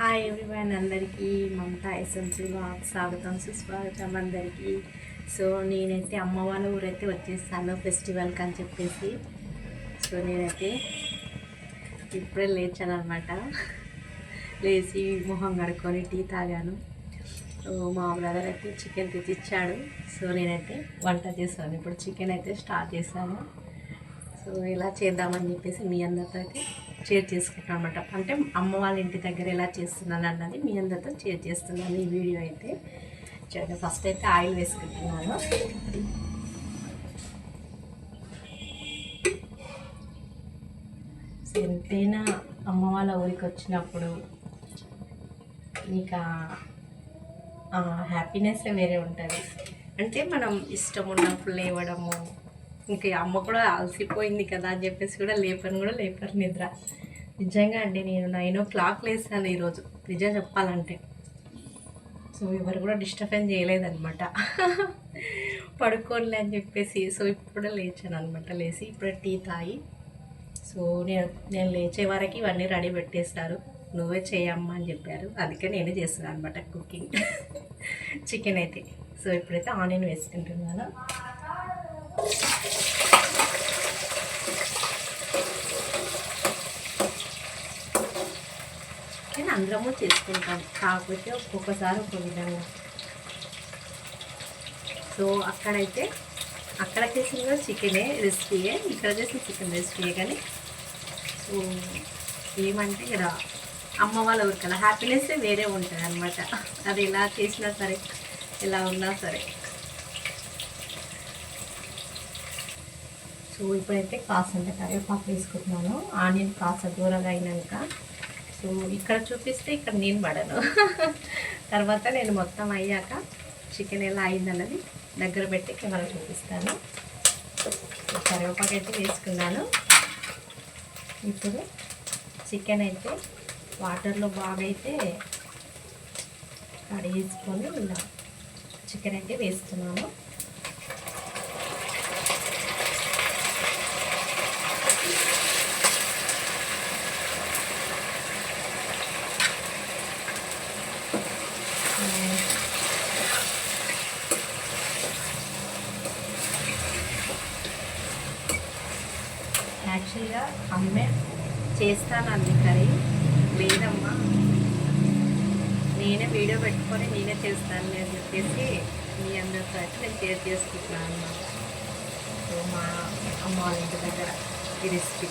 Hi everyone అందరికీ Mamata SMC walk స్వాగతం సుస్వాగతం అందరికీ. సో నేనైతే అమ్మ వాళ్ళ ఊరైతే వచ్చేసాను ఫెస్టివల్కి అని చెప్పేసి. సో నేనైతే ఇప్పుడే లేచాను అనమాట లేచి మొహం కడుక్కొని టీ తాగాను. మా బ్రదర్ అయితే చికెన్ తెచ్చిచ్చాడు. సో నేనైతే వంట చేశాను ఇప్పుడు చికెన్ అయితే స్టార్ట్ చేశాను సో ఇలా చేద్దామని చెప్పేసి మీ అందరితో అయితే షేర్ చేసుకుంటాను అనమాట అంటే అమ్మ వాళ్ళ ఇంటి దగ్గర ఎలా చేస్తున్నాను అన్నది మీ అందరితో షేర్ చేస్తున్నాను ఈ వీడియో అయితే. చూడండి ఫస్ట్ అయితే ఆయిల్ వేసుకుంటున్నాను. ఎంతైనా అమ్మ వాళ్ళ ఊరికి వచ్చినప్పుడు ఇంకా హ్యాపీనెస్ వేరే ఉంటుంది. అంటే మనం ఇష్టం ఉన్నప్పుడు లేవడము ఇంకా అమ్మ కూడా అలసిపోయింది కదా అని చెప్పేసి కూడా లేపని కూడా లేపరు నిద్ర. నిజంగా అండి నేను నైన్ ఓ క్లాక్ లేసాను ఈరోజు. నిజం చెప్పాలంటే. సో ఎవరు కూడా డిస్టర్బెన్స్ చేయలేదన్నమాట. పడుకోలే అని చెప్పేసి. సో ఇప్పుడు లేచాను అనమాట లేచి ఇప్పుడు టీ తాగి. సో నేను నేను లేచే వరకు ఇవన్నీ రెడీ పెట్టేస్తారు నువ్వే చేయమ్మా అని చెప్పారు. అందుకే నేనే చేస్తున్నాను అనమాట కుకింగ్. చికెన్ అయితే. సో ఇప్పుడైతే ఆనియన్ వేసుకుంటున్నాను. అందరము చేసుకుంటాం. కాకపోతే ఒక్కొక్కసారి ఒక్కొక్క విధంగా. సో అక్కడైతే అక్కడ చేసిన కూడా చికెనే రెసిపీయే ఇక్కడ చేసిన చికెన్ రెసిపీయే కానీ. సో ఏమంటే ఇక్కడ అమ్మ వాళ్ళ ఊరికి కదా హ్యాపీనెస్ వేరే ఉంటుంది అనమాట అది ఎలా చేసినా సరే ఎలా ఉన్నా సరే. సో ఇప్పుడైతే కాసంత కరివేపాకు వేసుకుంటున్నాను. ఆనియన్ కాస్త దూరంగా అయినాక సో ఇక్కడ చూపిస్తే ఇక్కడ నేను పడను. తర్వాత నేను మొత్తం అయ్యాక చికెన్ ఎలా అయిందన్నది దగ్గర పెట్టి కెమెరా చూపిస్తాను. కరివేపాకు అయితే వేసుకున్నాను. ఇప్పుడు చికెన్ అయితే వాటర్లో బాగా అయితే కడిగేసుకొని ఇలా చికెన్ అయితే వేస్తున్నాను. అమ్మే చేస్తానంది కర్రీ లేదమ్మా. నేనే వీడియో పెట్టుకొని నేనే చేస్తాను అని చెప్పేసి మీ అందరితో అయితే నేను షేర్ చేసుకుంటున్నాను అన్నమాట. సో మా అమ్మ వాళ్ళ ఇంటి దగ్గర ఈ రెసిపీ.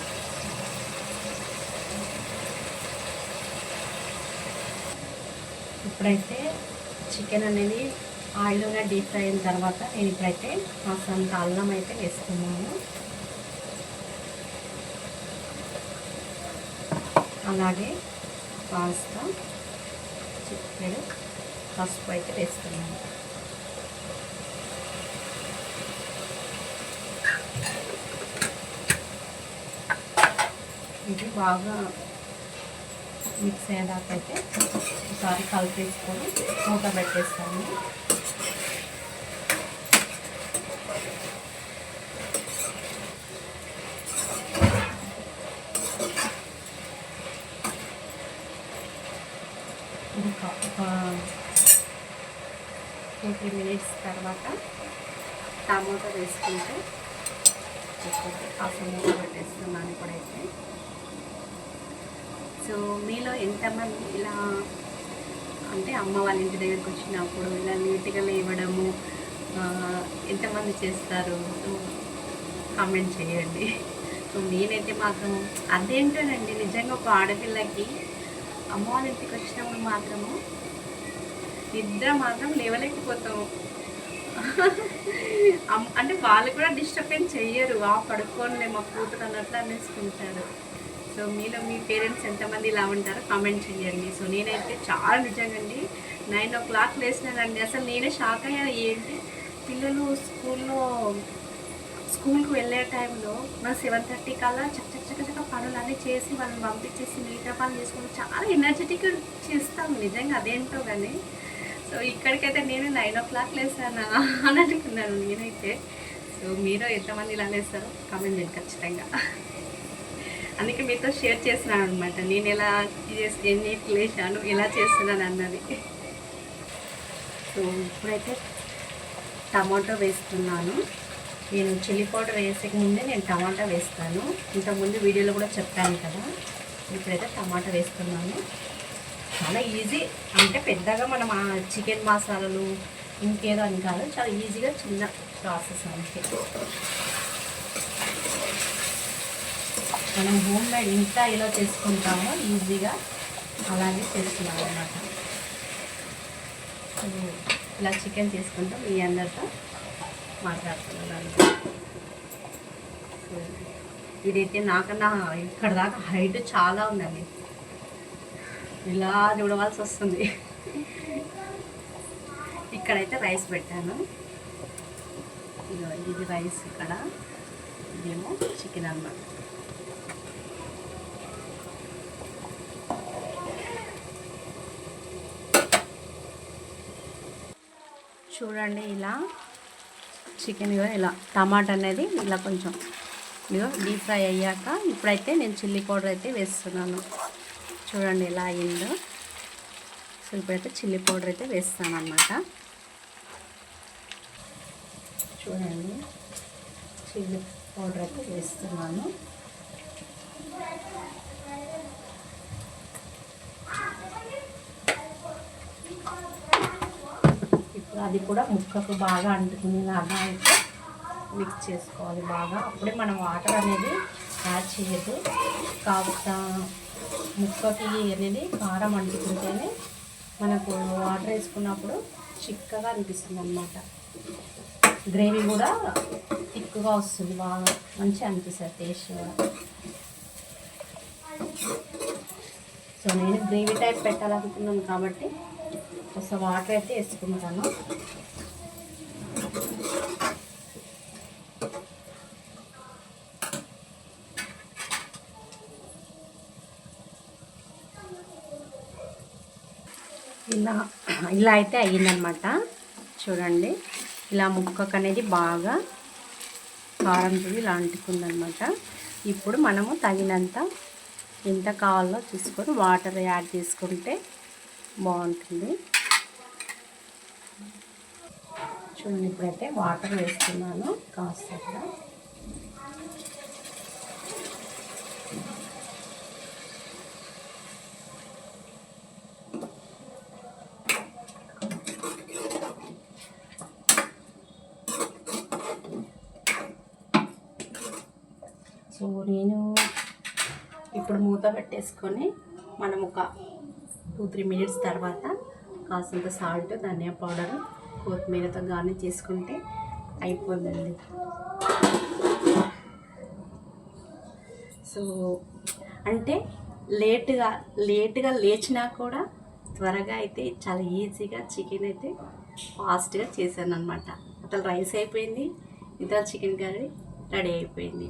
ఇప్పుడైతే చికెన్ అనేది ఆయిల్లోనే డీప్ ఫ్రై అయిన తర్వాత నేను ఇప్పుడైతే కాస్తంత అల్లం అయితే వేసుకున్నాను. అలాగే పాస్తా చికెన్ పసుపు అయితే వేస్తున్నాను. ఇది బాగా మిక్స్ అయ్యేదాకైతే ఒకసారి కలిపేసుకొని మూత పెట్టేస్తాను. ఇంకా ఒక టూ త్రీ మినిట్స్ తర్వాత టమాటో వేసుకుంటే అసలు కాస్త మూత పెట్టేస్తున్నాను ఇప్పుడైతే. సో మీలో ఎంతమంది ఇలా అంటే అమ్మ వాళ్ళ ఇంటి దగ్గరికి వచ్చినప్పుడు ఇలా నీట్గా లేవడము ఎంతమంది చేస్తారు? సో కామెంట్ చేయండి. సో నేనైతే మాత్రం అదేంటోనండి నిజంగా ఒక ఆడపిల్లకి అమ్మ ఇంటికి వచ్చినప్పుడు మాత్రము నిద్ర మాత్రం లేవలేకపోతాము. అమ్- అంటే వాళ్ళు కూడా డిస్టర్బెన్స్ చెయ్యరు. ఆ పడుకోనిలే మా కూతురు అన్నట్లు అనేసుకుంటాడు సో మీలో మీ పేరెంట్స్ ఎంతమంది ఇలా ఉంటారో కామెంట్ చేయండి సో నేనైతే చాలా నిజంగండి. నైన్ ఓ క్లాక్ లేచినానండి. అసలు నేనే షాక్ అయ్యాను. ఏంటి? పిల్లలు స్కూల్లో స్కూల్కి వెళ్ళే టైంలో నా సెవెన్ థర్టీ కల్లా చక్క చక్క చక్క పనులన్నీ చేసి వాళ్ళని పంపించేసి మిగతా పనులు చేసుకుని చాలా ఎనర్జెటిక్గా చేస్తాం నిజంగా అదేంటో కానీ సో ఇక్కడికైతే నేను నైన్ ఓ క్లాక్ లేసానా అని అనుకున్నాను నేనైతే. సో మీరు ఎంతమంది ఇలా లేస్తారో కామెంట్ చేయండి ఖచ్చితంగా. అందుకే మీతో షేర్ చేస్తున్నాను అనమాట నేను ఎలా చేసి ఎన్ని లేచాను ఎలా చేస్తున్నాను అన్నది. సో ఇప్పుడైతే టమాటో వేస్తున్నాను. నేను చిల్లీ పౌడర్ వేసే ముందే నేను టమాటా వేస్తాను. ఇంతకుముందు వీడియోలో కూడా చెప్పాను కదా ఇప్పుడైతే టమాటా వేస్తున్నాను. చాలా ఈజీ అంటే పెద్దగా మనం ఆ చికెన్ మసాలాలు ఇంకేదో అని కాదు చాలా ఈజీగా చిన్న ప్రాసెస్ అంతే. మనం హోమ్ మేడ్ ఇంత ఎలా చేసుకుంటామో ఈజీగా అలాగే చేస్తున్నాం అన్నమాట. ఇలా చికెన్ చేసుకుంటాం మీ అందరితో. మాట్లాడుతున్నాను. ఇదైతే నాకన్నా ఇక్కడ దాకా హైట్ చాలా ఉందండి. ఇలా చూడవలసి వస్తుంది. ఇక్కడైతే రైస్ పెట్టాను. ఇది రైస్ ఇక్కడ. ఇదేమో చికెన్ అన్నమాట. చూడండి ఇలా. చికెన్ కూడా ఇలా టమాటా అనేది ఇలా కొంచెం ఇదిగో డీప్ ఫ్రై అయ్యాక ఇప్పుడైతే నేను చిల్లీ పౌడర్ అయితే వేస్తున్నాను. చూడండి ఎలా అయిందో. సో ఇప్పుడైతే చిల్లీ పౌడర్ అయితే వేస్తాను అనమాట చూడండి. చిల్లీ పౌడర్ అయితే వేస్తున్నాను. అది కూడా ముక్కకు బాగా అంటుకునేలాగా అయితే మిక్స్ చేసుకోవాలి బాగా. అప్పుడే మనం వాటర్ అనేది యాడ్ చేయదు కాస్త ముక్కకి అనేది కారం అంటుకుంటేనే మనకు వాటర్ వేసుకున్నప్పుడు చిక్కగా అనిపిస్తుంది అనమాట గ్రేవీ కూడా థిక్గా వస్తుంది బాగా. మంచిగా అనిపిస్తుంది టేస్ట్ కూడా. సో నేను గ్రేవీ టైప్ పెట్టాలనుకున్నాను కాబట్టి కొంచెం వాటర్ అయితే వేసుకుంటాను. ఇలా ఇలా అయితే అయ్యిందనమాట చూడండి ఇలా ముక్కకు అనేది బాగా కారం పొడి ఇలా అంటుకుందనమాట ఇప్పుడు మనము తగినంత ఎంత కావాలో చూసుకొని వాటర్ యాడ్ చేసుకుంటే బాగుంటుంది. చూడండి ఇప్పుడైతే వాటర్ వేస్తున్నాను. కాస్త సో నేను ఇప్పుడు మూత పెట్టేసుకొని మనం ఒక టూ త్రీ మినిట్స్ తర్వాత కాసంత సాల్ట్ ధనియా పౌడర్ కొత్తిమీరతో గార్నిష్ చేసుకుంటే అయిపోద్దండి సో అంటే లేటుగా లేటుగా లేచినా కూడా త్వరగా అయితే చాలా ఈజీగా చికెన్ అయితే ఫాస్ట్గా చేశాను అనమాట అసలు రైస్ అయిపోయింది ఇతర చికెన్ కర్రీ రెడీ అయిపోయింది.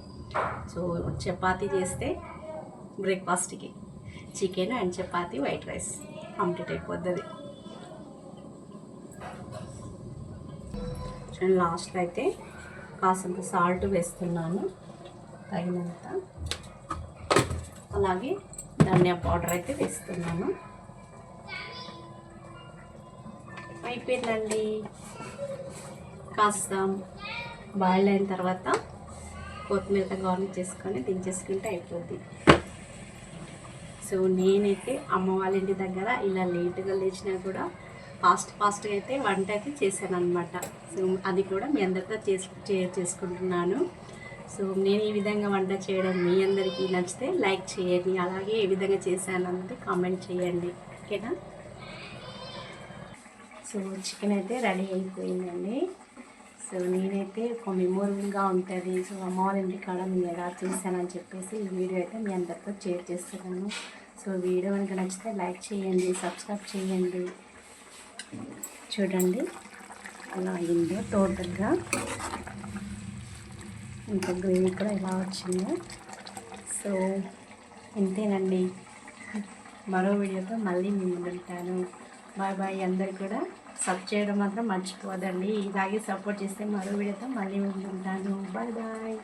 సో చపాతి చేస్తే బ్రేక్ఫాస్ట్కి chicken and chapati white rice complete అయిపోతుంది. అండ్ లాస్ట్లో అయితే కాసంత సాల్ట్ వేస్తున్నాను తగినంత. అలాగే ధనియా పౌడర్ అయితే వేస్తున్నాను. అయిపోయిందండి. కాస్త బాయిల్ అయిన తర్వాత కొత్తిమీరతో గార్నిష్ చేసుకొని దించేసుకుంటే అయిపోద్ది. సో నేనైతే అమ్మ వాళ్ళ ఇంటి దగ్గర ఇలా లేట్గా లేచినా కూడా ఫాస్ట్ ఫాస్ట్గా అయితే వంట అయితే చేశాను అనమాట సో అది కూడా మీ అందరితో చేసి షేర్ చేసుకుంటున్నాను. సో నేను ఈ విధంగా వంట చేయడం మీ అందరికీ నచ్చితే లైక్ చేయండి. అలాగే ఏ విధంగా చేశాను అన్నది కామెంట్ చేయండి. ఓకేనా? సో చికెన్ అయితే రెడీ అయిపోయిందండి. సో నేనైతే ఒక మెమొరబుల్గా ఉంటుంది. సో అమ్మవారి ఇంటి కాడ నేను ఎలా చేశానని చెప్పేసి ఈ వీడియో అయితే మీ అందరితో షేర్ చేస్తున్నాను. సో వీడియో కనుక నచ్చితే లైక్ చేయండి సబ్స్క్రైబ్ చేయండి. చూడండి అలా అయిందో టోటల్గా. ఇంకా గ్రేవీ కూడా ఎలా వచ్చిందో. సో ఇంతేనండి. మరో వీడియోతో మళ్ళీ మీ ఉంటాను. బాయ్ బాయ్ అందరు కూడా. సబ్ చేయడం మాత్రం మర్చిపోదండి ఇలాగే సపోర్ట్ చేస్తే మరో వీడియోతో మళ్ళీ ముందు ఉంటాను. Bye bye.